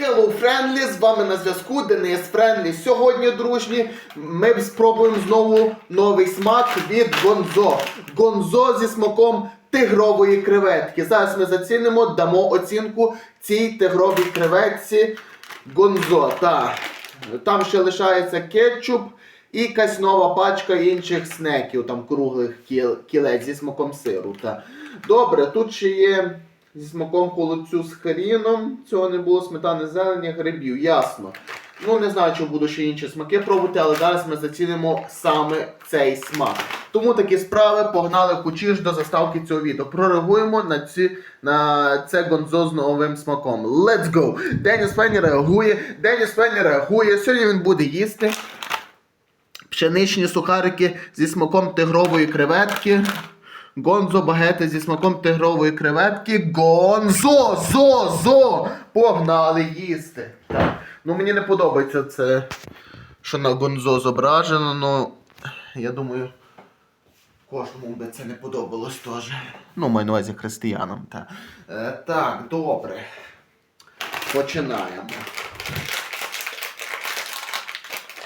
Hello Friendly, з вами на зв'язку Денис Френлі. Сьогодні, дружні, ми спробуємо знову новий смак від Гонзо. Гонзо зі смаком тигрової креветки. Зараз ми зацінимо, дамо оцінку цій тигровій креветці Гонзо. Так. Там ще лишається кетчуп і якась нова пачка інших снеків, там круглих кіл- кілець зі смаком сиру. Та. Добре, тут ще є зі смаком холодцю з хріном. Цього не було сметани зелені, грибів, ясно. Ну, не знаю, чи буду ще інші смаки пробувати, але зараз ми зацінимо саме цей смак. Тому такі справи погнали кучіш до заставки цього відео. Прореагуємо на, ці, на це гонзо з новим смаком. Let's go! Деніс Фенні реагує, Деніс Фенні реагує. Сьогодні він буде їсти пшеничні сухарики зі смаком тигрової креветки. Гонзо багети зі смаком тигрової креветки. Гонзо! Зо! Зо! Погнали їсти. Так. Ну мені не подобається це, що на гонзо зображено, ну я думаю, кожному би це не подобалось теж. Ну, маю на увазі християнам. Так, е, так добре. Починаємо.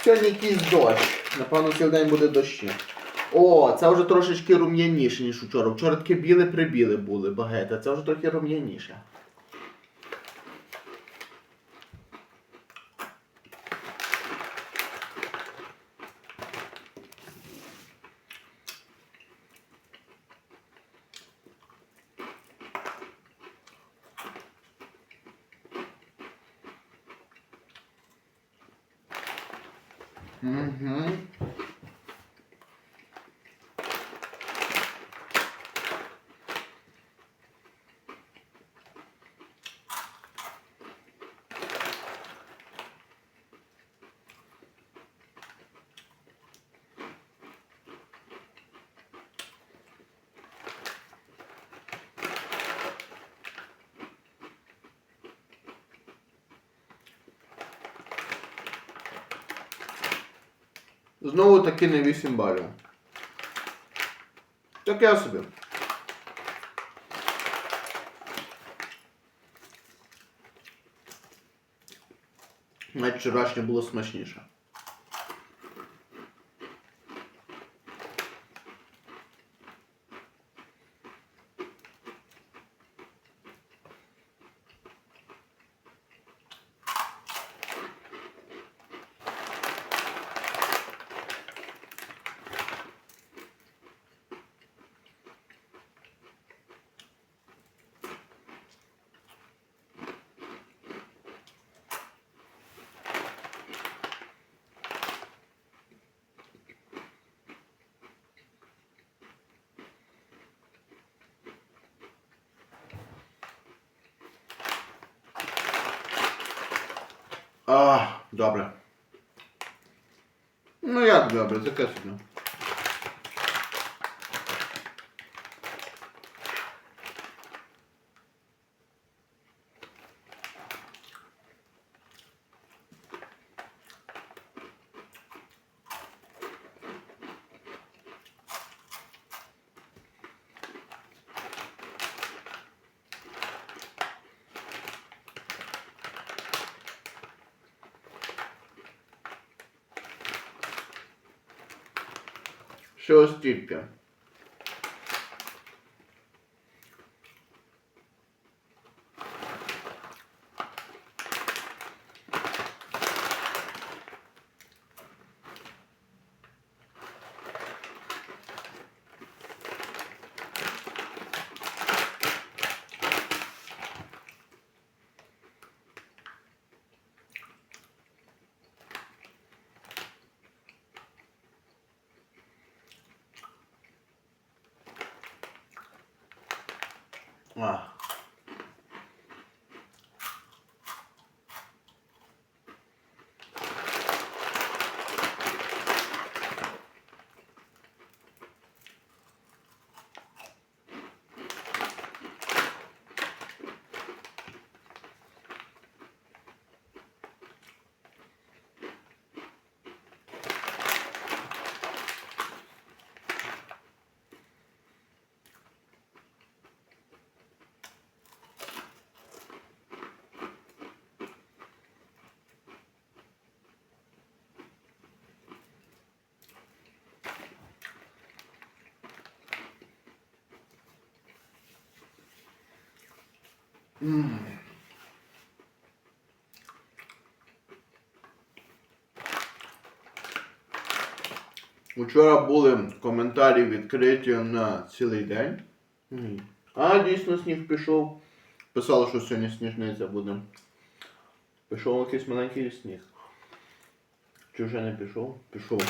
Сьогодні якийсь дощ. Напевно, цілий день буде дощі. О, це вже трошечки рум'яніше, ніж вчора. Вчора таке біле-прибіле були багети, а це вже трохи рум'яніше. Угу. Знову таки не 8 балів. Таке собі. Навіть вчорашнє було смачніше. А, добре. Ну як добре, таке собі. Ще ось М. Учора були коментарі відкриті на цілий день. А, дійсно сніг пішов. Писало, що сьогодні сніжниця буде. Пішов якийсь маленький сніг. Чи вже не пішов? Пішов.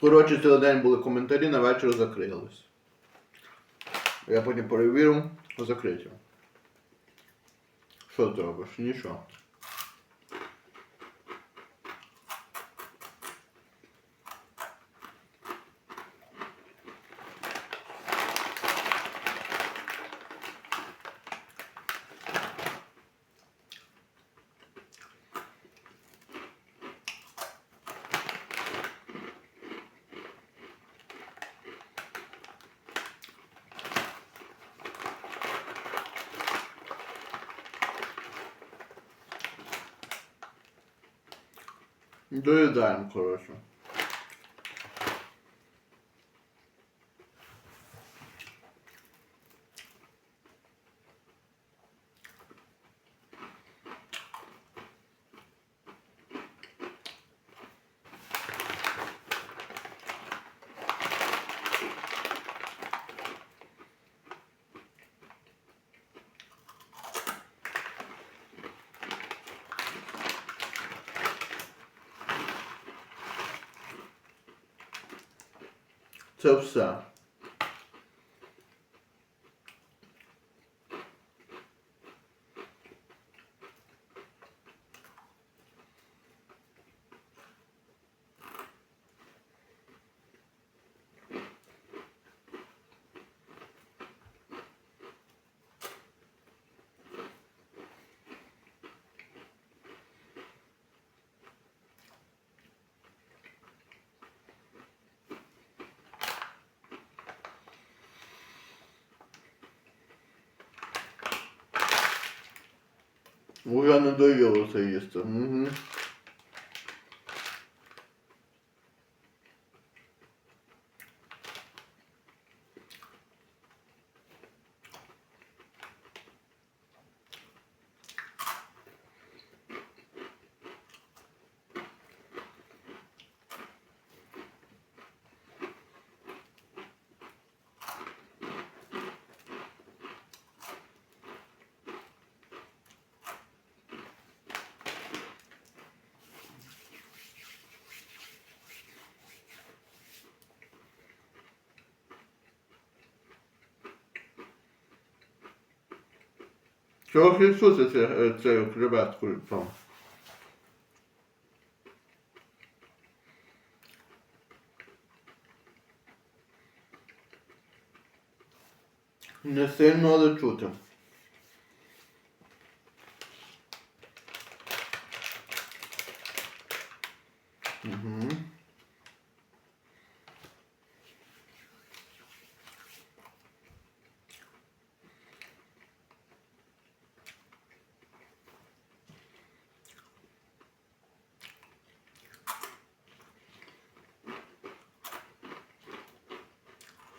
Коротше, цілий день були коментарі, на вечір закрились. Я потім перевірю по закриттю. Що ти робиш? Нічого. Доїдаємо, коротше. Tchau, tchau. Це все. Уже надоело це їсти. Угу. Чого Ісуса це, креветку там? Не сильно, але чути. Угу.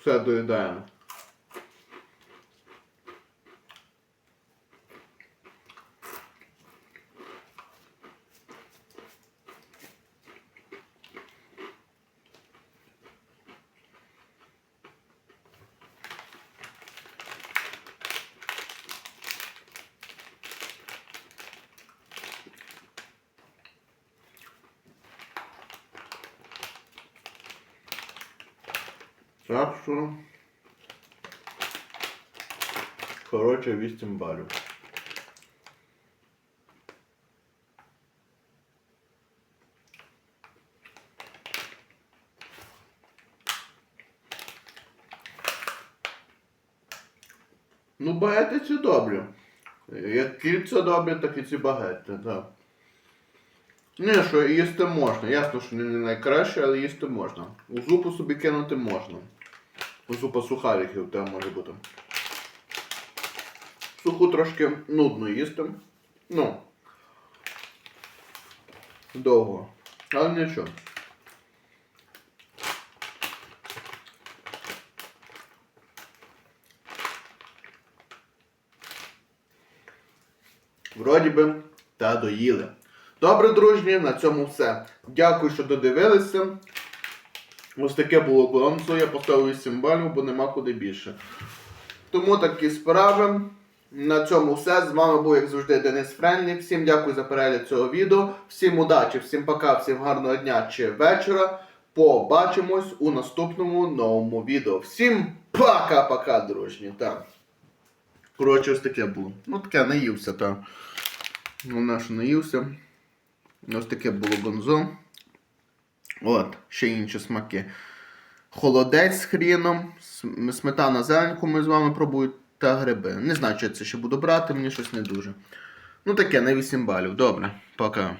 Все доїдаємо. Так що. Коротше, 8 балів. Ну, багети ці добрі. Як кільця добрі, так і ці багети, так. Не, що їсти можна. Ясно, що не найкраще, але їсти можна. У зупу собі кинути можна. Зупа сухариків там може бути. Суху трошки нудно їсти. Ну. Довго. Але нічого. вроді би, та доїли. Добре, дружні, на цьому все. Дякую, що додивилися. Ось таке було гонцо, я поставив 8 балів, бо нема куди більше. Тому такі справи. На цьому все. З вами був, як завжди, Денис Френлі. Всім дякую за перегляд цього відео. Всім удачі, всім пока, всім гарного дня чи вечора. Побачимось у наступному новому відео. Всім пока-пока, дружні. Так. Коротше, ось таке було. Ну таке наївся, так. Ну, на що наївся. Ось таке було гонзо. От, ще інші смаки. Холодець з хріном, сметана зеленьку ми з вами пробуємо та гриби. Не знаю, чи я це ще буду брати, мені щось не дуже. Ну таке, на 8 балів. Добре, пока.